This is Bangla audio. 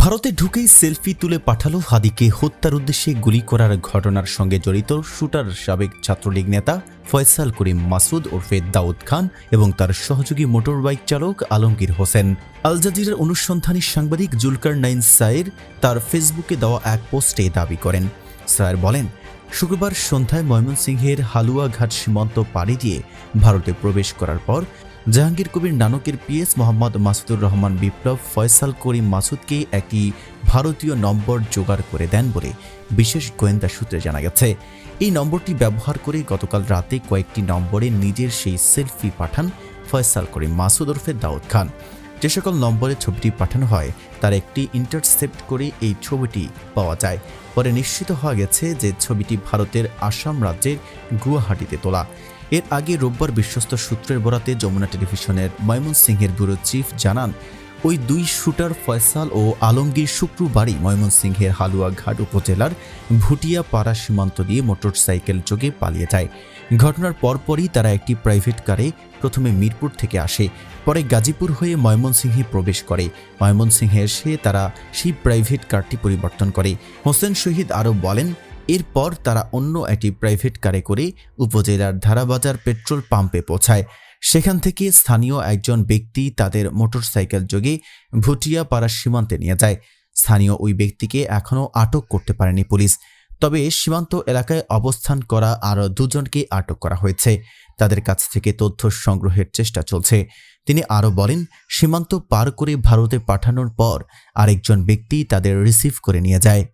ভারতে ঢুকেই সেলফি তুলে পাঠালো হাদিকে হত্যার উদ্দেশ্যে গুলি করার ঘটনার সঙ্গে জড়িত শুটার সাবেক ছাত্রলীগ নেতা ফয়সাল করিম মাসুদ ওরফে দাউদ খান এবং তার সহযোগী মোটরবাইক চালক আলমগীর হোসেন। আল জাজিরার অনুসন্ধানী সাংবাদিক জুলকার নাইন সায়ের তার ফেসবুকে দেওয়া এক পোস্টে দাবি করেন। সায়ের বলেন, শুক্রবার সন্ধ্যায় ময়মনসিংহের হালুয়াঘাট সীমান্ত পাড়ি দিয়ে ভারতে প্রবেশ করার পর জাহাঙ্গীর কবির নানকের পিএস মোহাম্মদ মাসুদুর রহমান বিপ্লব ফয়সাল করিম মাসুদকে একটি ভারতীয় নম্বর জোগাড় করে দেন বলে বিশেষ গোয়েন্দা সূত্রে জানা গেছে। এই নম্বরটি ব্যবহার করে গতকাল রাতে কয়েকটি নম্বরে নিজের সেই সেলফি পাঠান ফয়সাল করিম মাসুদ ওরফে দাউদ খান। যে সকল নম্বরে ছবিটি পাঠানো হয়, তার একটি ইন্টারসেপ্ট করে এই ছবিটি পাওয়া যায়। পরে নিশ্চিত হওয়া গেছে যে ছবিটি ভারতের আসাম রাজ্যের গুয়াহাটিতে তোলা। এর আগে রোববার বিশ্বস্ত সূত্রের বরাতে যমুনা টেলিভিশনের ময়মনসিংহের ব্যুরো চিফ জানান, ওই দুই শুটার ফয়সাল ও আলমগীর শুক্রবারই ময়মনসিংহের হালুয়াঘাট উপজেলার ভুটিয়া পাড়া সীমান্ত দিয়ে মোটরসাইকেল যোগে পালিয়ে যায়। ঘটনার পরপরই তারা একটি প্রাইভেট কারে প্রথমে মিরপুর থেকে আসে, পরে গাজীপুর হয়ে ময়মনসিংহে প্রবেশ করে। ময়মনসিংহে এসে তারা সেই প্রাইভেট কারটি পরিবর্তন করে। হোসেন শহীদ আরও বলেন এরপর তারা অন্য একটি প্রাইভেট কারে করে উপজেলার ধারাবাজার পেট্রোল পাম্পে পৌঁছায়। সেখান থেকে স্থানীয় একজন ব্যক্তি তাদের মোটরসাইকেল যোগে ভুটিয়া পাড়া সীমান্তে নিয়ে যায়। স্থানীয় ওই ব্যক্তিকে এখনও আটক করতে পারেনি পুলিশ। তবে সীমান্ত এলাকায় অবস্থান করা আরও দুজনকে আটক করা হয়েছে। তাদের কাছ থেকে তথ্য সংগ্রহের চেষ্টা চলছে। তিনি আরও বলেন, সীমান্ত পার করে ভারতে পাঠানোর পর আরেকজন ব্যক্তি তাদের রিসিভ করে নিয়ে যায়।